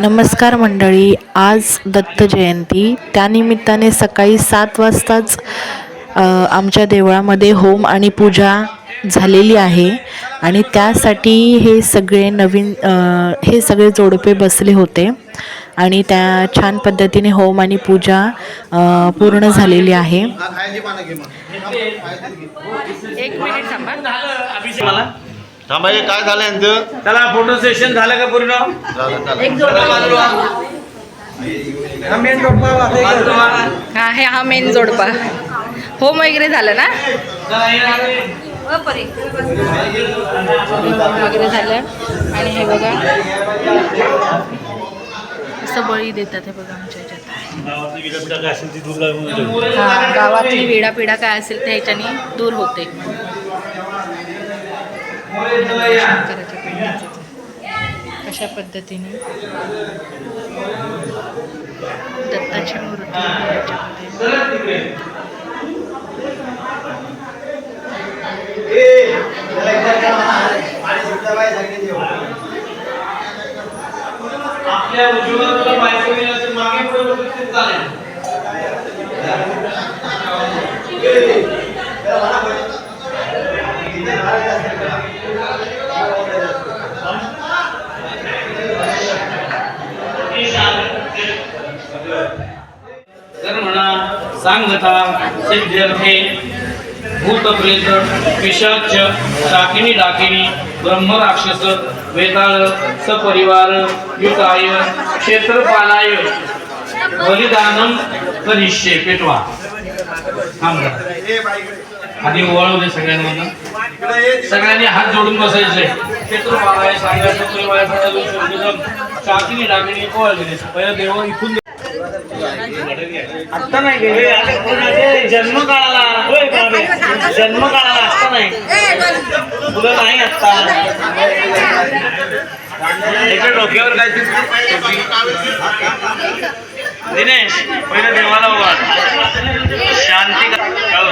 नमस्कार मंडळी आज दत्त जयंती. त्यानिमित्ताने सकाळी सात वाजताच आमच्या देवळामध्ये होम आणि पूजा झालेली आहे. आणि त्यासाठी हे सगळे नवीन हे सगळे जोडपे बसले होते. आणि त्या छान पद्धतीने होम आणि पूजा पूर्ण झालेली आहे. एक मिनिट थांबा हे काय झालं यांचं? चला फोटो सेशन झालं का पूर्ण? झालं झालं. एक जोडपा हा हे. हा मेन जोडपा. होम वगैरे झालं ना? होम वगैरे झालं. आणि हे बघा. असं बळी देतात हे बघा आमच्या ह्याच्यात हा गावातली विडा पिढा काय असेल ते ह्याच्याने दूर होते. कशा पद्धतीने दत्ताची मूर्ती. आपल्या बायको मागे पुढे बघितलं चालेल. तर म्हणा सांगता सिद्ध्यर्थे भूतप्रेत पिशाच शाकिनी डाकिनी ब्रह्मराक्षस वेताळ सपरिवार युताय क्षेत्रपालाय बलिदानम कनिष्ये पेटवा. थांब आधी ओवाळू सगळ्यांना सगळ्यांनी हात जोडून बसायचे. क्षेत्रपालाय सांगायचं परिवार शाकिनी डाकिनी ओवाळले पहिला देव इथून आता नाही गेले. आता जन्म काळाला होय बाबे. जन्म काळाला आता नाही. तुला नाही आता त्याच्या डोक्यावर काय दिनेश पहिलं देवाला ओवाळ शांती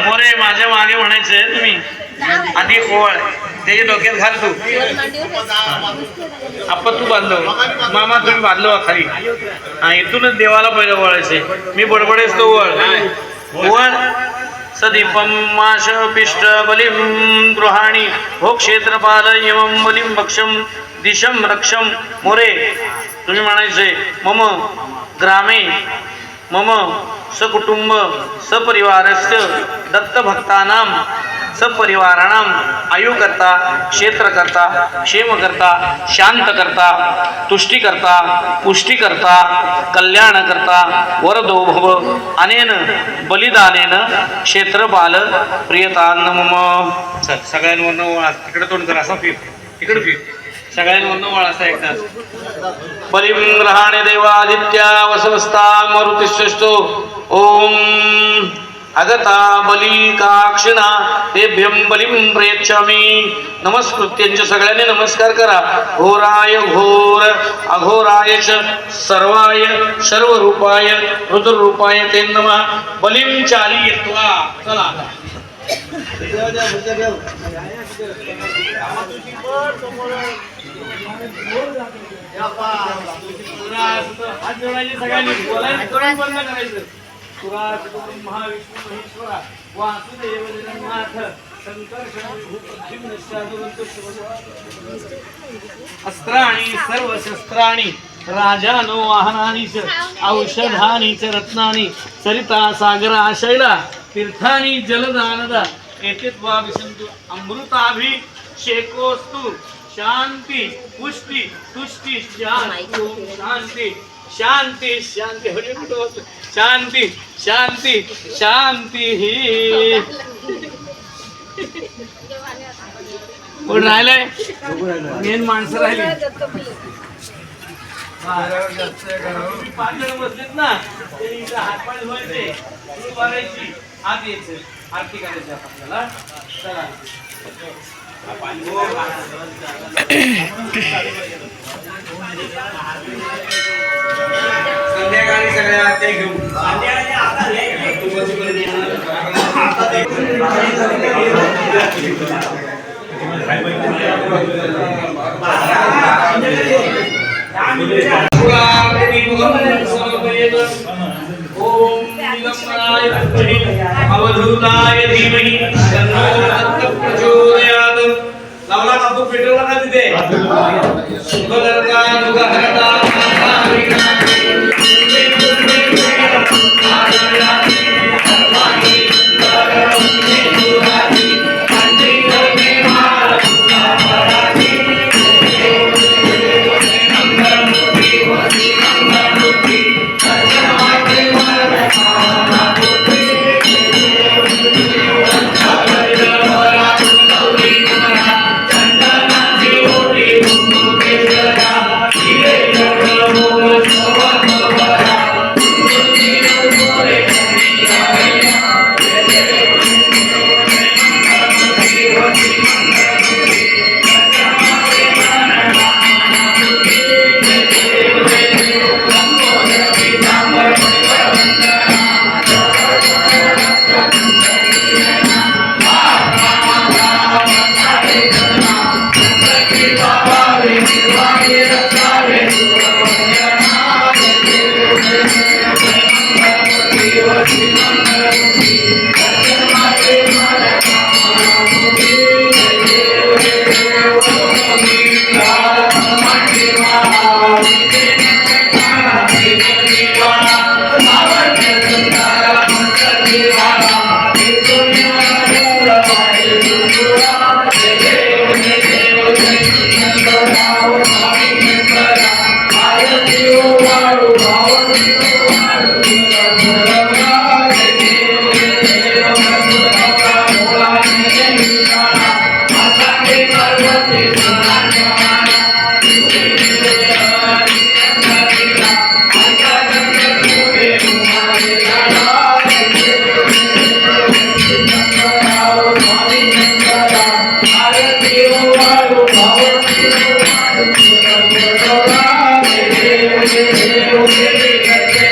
मोरे माझ्या मागे म्हणायचंय तुम्ही. आधी ओवाळ त्याच्या डोक्यात घाल तू. आपण तू बांधलो. मामा तुम्ही बांधलो खाली. हा इथूनच देवाला पहिलं वळायचे. मी बडबडेच तो वळ. वळ. सदीपम माश पिष्ट बलिम गृहाणी. हो क्षेत्रपाल यमं बलिम भक्षम दिशम रक्षम मोरे. तुम्ही म्हणायचे मम ग्रामे. मम सकुटुंब सपरिवारस्य दत्तभक्तानां सपरिवाराणां आयुकर्ता क्षेत्रकर्ता क्षेमकर्ता शांतकर्ता तुष्टिकर्ता पुष्टिकर्ता कल्याणकर्ता वरदो भव अनेन बलिदानेन क्षेत्रपाल प्रियतान्न मम सगळ्यांवर तिकडे तोंड कर असा फिर. तिकडे सगळ्यांमधून सगळ्यांवरनं एकदा बलिं ग्रहाणे देवादित्या वसवस्ता मरुतिश्रेष्ठो ओम अगता बली काक्षिणा तेभ्यं बलिं प्रयच्छामि नमस्कृत्यांच्या सगळ्यांनी नमस्कार करा. घोराय घोर अघोराय च सर्वाय सर्वरूपाय रुद्ररूपाय ते नमः. बलिं चाली चला हात जोडायचे सगळ्यांनी बोलायचं बंद करायचं महाविष्णू महेश्वरा वासुदेव जगन्नाथ अस्त्राणि सर्व शस्त्राणि राजानो वाहनानि च औषधानि च रत्नानि सरिता सागरा शैला तीर्थानि जलदानदा एतेत्वा विसन्तु अमृताभिषेकोऽस्तु शांती पुष्टी तुष्टी शांती शांती. शांती शांती. होतं? शांती शांती शांती ही. कोण राहिलंय? मेन माणसं राहिली. हा. जण बसलेत ना. ते इथं हातपाय धुवायचे. यायचं. आरती करायची आपल्याला. संध्याकाळी सगळ्या ते घेऊ. तुला ओम అమృతాయ ధీమహి. తన్నో రత్న ప్రచోదయాత్. నవలా నాకు పెట్టుకోవడం అది ఇదే. శుభదర్గాయ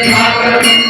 तिथे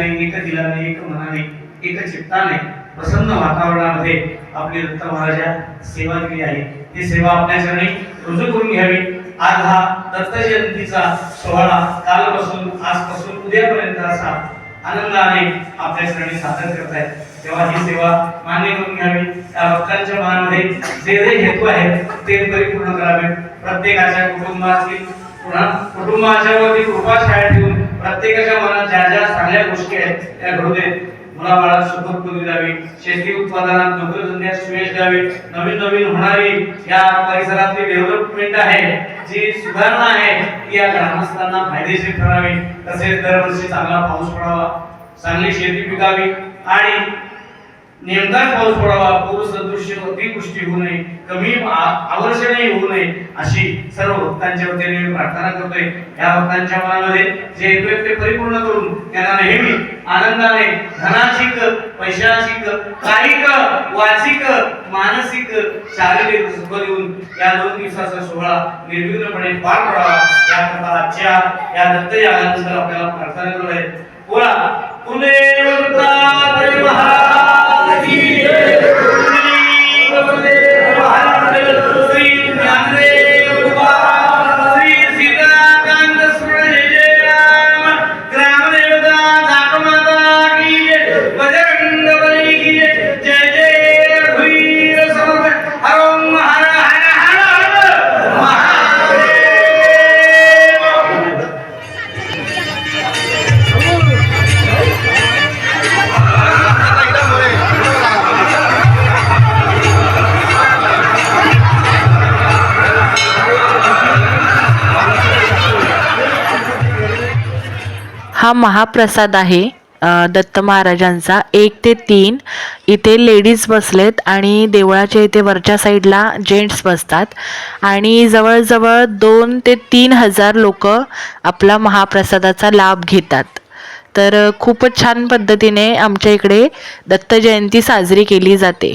नाही एक दिलाने एक मनाने एक चित्ताने प्रसन्न वातावरणामध्ये आपली दत्त महाराजा सेवा दिली आहे. ती सेवा आपल्या चरणी रुजू करून घ्यावी. आज हा दत्त जयंतीचा सोहळा कालपासून आजपासून उद्यापर्यंत असा आनंदाने आपल्या चरणी सादर करतायत तेव्हा ही सेवा मान्य करून घ्यावी. त्या भक्तांच्या मनामध्ये जे जे हेतू आहेत ते परिपूर्ण करावे. प्रत्येकाच्या कुटुंबातील पुन्हा कुटुंबाच्या वरती कृपा शाळा ठेवून प्रत्येकाच्या मनात ज्या ज्या चांगल्या गोष्टी आहेत त्या घडू देत. मुलाबाळात सुखद बुद्धी द्यावी शेती उत्पादनात नोकरीधंद्यात सुयश द्यावी नवीन नवीन होणारी या परिसरातली डेव्हलपमेंट आहे जी सुधारणा आहे ती या ग्रामस्थांना फायदेशीर ठरावी. तसेच दरवर्षी चांगला पाऊस पडावा चांगली शेती पिकावी आणि नेमका पाऊस पडावा पूरसदृश्य अतिवृष्टी होऊ नये कमी आवर्षणही होऊ नये अशी सर्व भक्तांच्या वतीने मी प्रार्थना करतोय. या भक्तांच्या मनामध्ये जे येतोय ते परिपूर्ण करून त्यांना नेहमी आनंदाने धनाशिक पैशाशिक कायिक वाचिक मानसिक शारीरिक सुख देऊन या दोन दिवसाचा सोहळा निर्विघ्नपणे पार पडावा. याकरता आजच्या या दत्तयागानंतर आपल्याला प्रार्थना करतोय. बोला पुणे Brasil! हा महाप्रसाद आहे दत्त महाराजांचा. एक ते तीन इथे लेडीज बसलेत आणि देवळाच्या इथे वरच्या साईडला जेंट्स बसतात. आणि जवळजवळ दोन ते तीन हजार लोक आपला महाप्रसादाचा लाभ घेतात. तर खूपच छान पद्धतीने आमच्या इकडे दत्त जयंती साजरी केली जाते.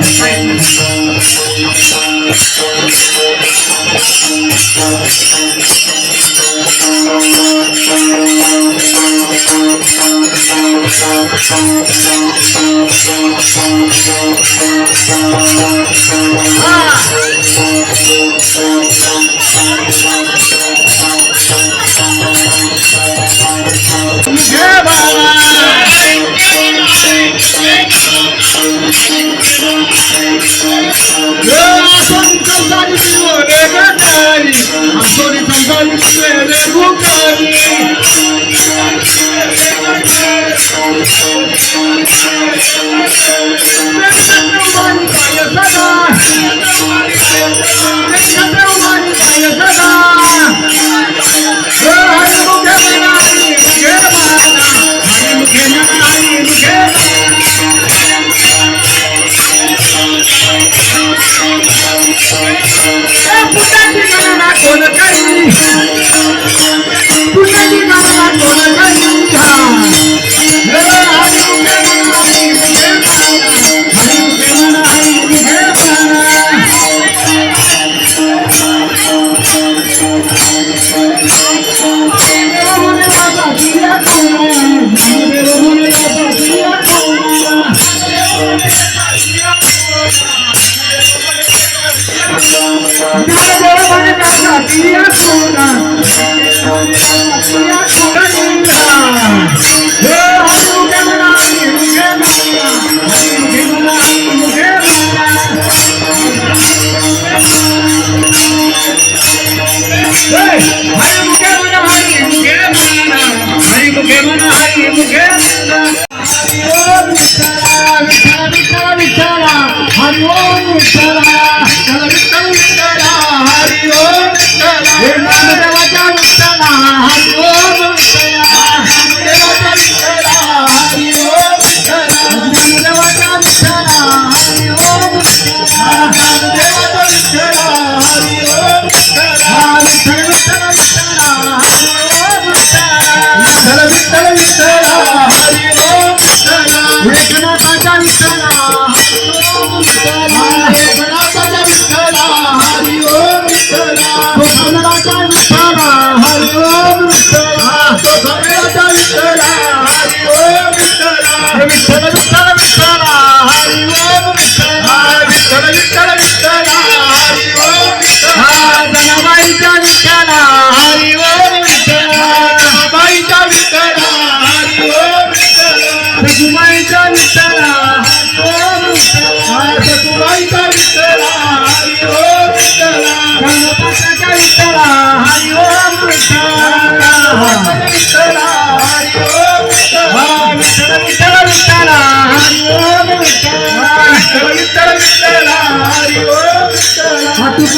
Free. Thank you.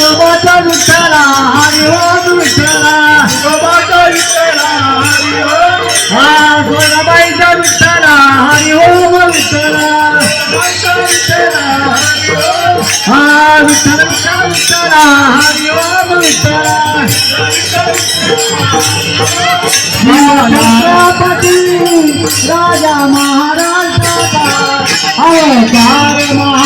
तुकोबाचा विठ्ठला हरी ओम विठ्ठला तुकोबाचा विठ्ठला हरी ओम हा सोनाबाईचा विठ्ठला हरी ओम विठ्ठला हा विठ्ठलाचा विठ्ठला हरी ओम विठ्ठला छत्रपती राजा महाराजाचा अवतार हो, महा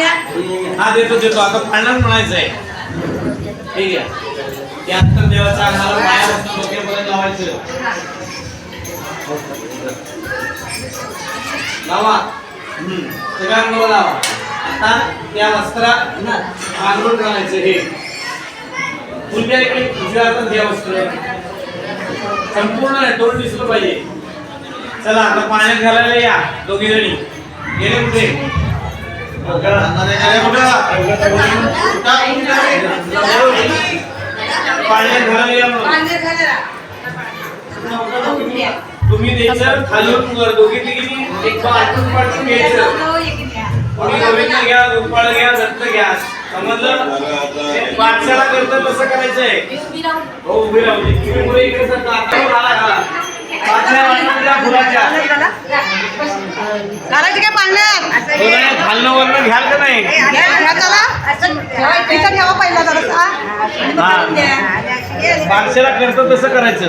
हा देतो देतो. आता फायनल म्हणायचं आहे. ठीक आहे. त्यानंतर देवाचा अंगाला पाया डोक्यापर्यंत लावायचं. लावा. लावा आता त्या वस्त्रा पांघरून हे. उजव्या एक उजव्या हातात घ्या वस्त्र संपूर्ण नाही तोंड दिसलं पाहिजे. चला आता पाण्यात घालायला या दोघी जणी गेले कुठे पाण्यात घालायला या म्हणून. तुम्ही द्यायचं खालून वर दोघी तिघी एक पाठून पाठून घ्यायचं. कोणी गोविंद घ्या गोपाळ घ्या दत्त घ्या. समजलं? पाठशाला करतं तसं करायचंय. हो उभी राहू दे. तुम्ही पुढे इकडे सरका. आता घालायचे काय पाण्यात हो नाही, खालनं वरनं घ्याल का नाही? ठेवा पहिला जरा पाठशाला करतं तसं करायचं.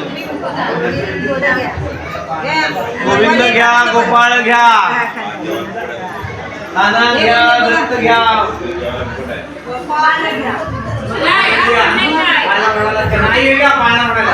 गोविंद घ्या गोपाळ घ्या. नाना घ्या दत्त घ्या. पाळणा म्हणाला का नाही घ्या पाळणा म्हणाला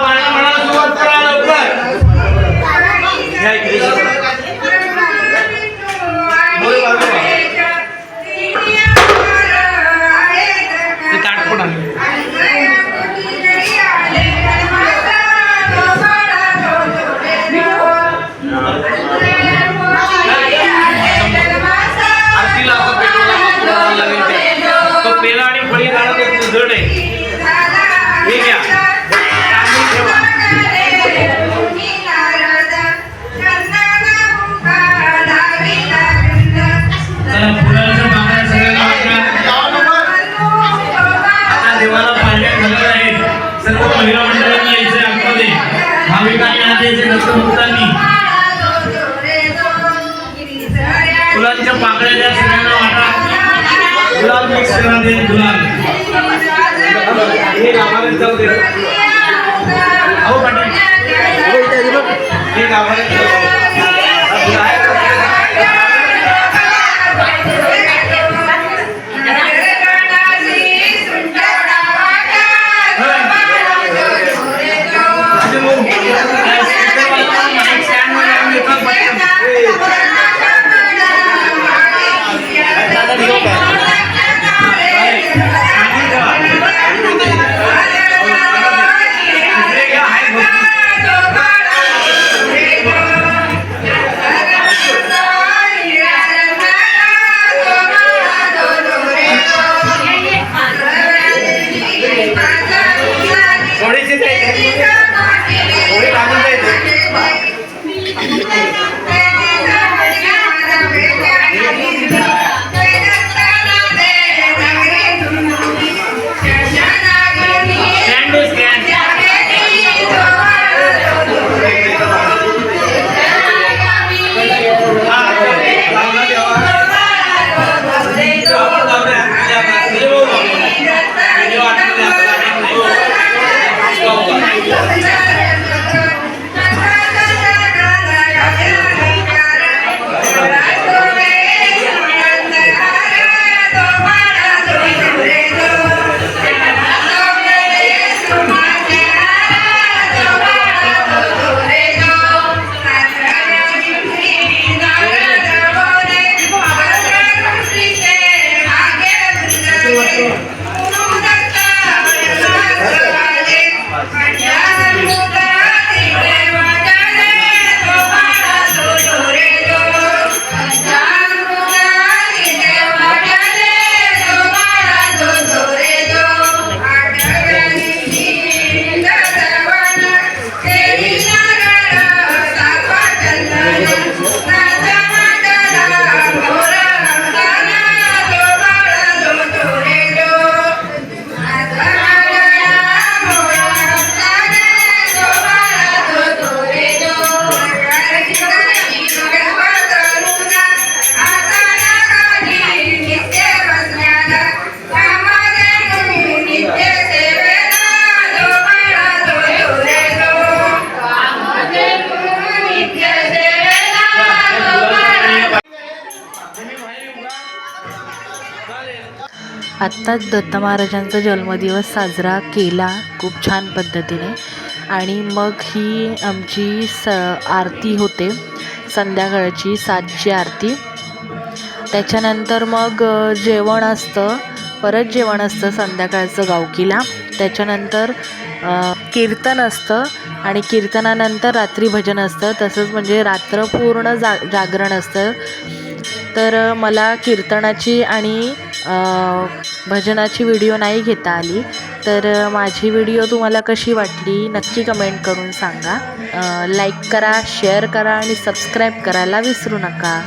मिक्स करा दे गुलाल हे गावाला जाऊ दे. आत्ताच दत्त महाराजांचा जन्मदिवस साजरा केला खूप छान पद्धतीने. आणि मग ही आमची स आरती होते. संध्याकाळची सातची आरती. त्याच्यानंतर मग जेवण असतं. परत जेवण असतं संध्याकाळचं गावकीला. त्याच्यानंतर कीर्तन असतं. आणि कीर्तनानंतर रात्री भजन असतं. तसंच म्हणजे रात्र पूर्ण जा जागरण असतं. तर मला कीर्तनाची आणि भजनाची व्हिडिओ नाही घेता आली. तर माझी व्हिडिओ तुम्हाला कशी वाटली नक्की कमेंट करून सांगा. लाईक करा शेअर करा आणि सबस्क्राईब करायला विसरू नका.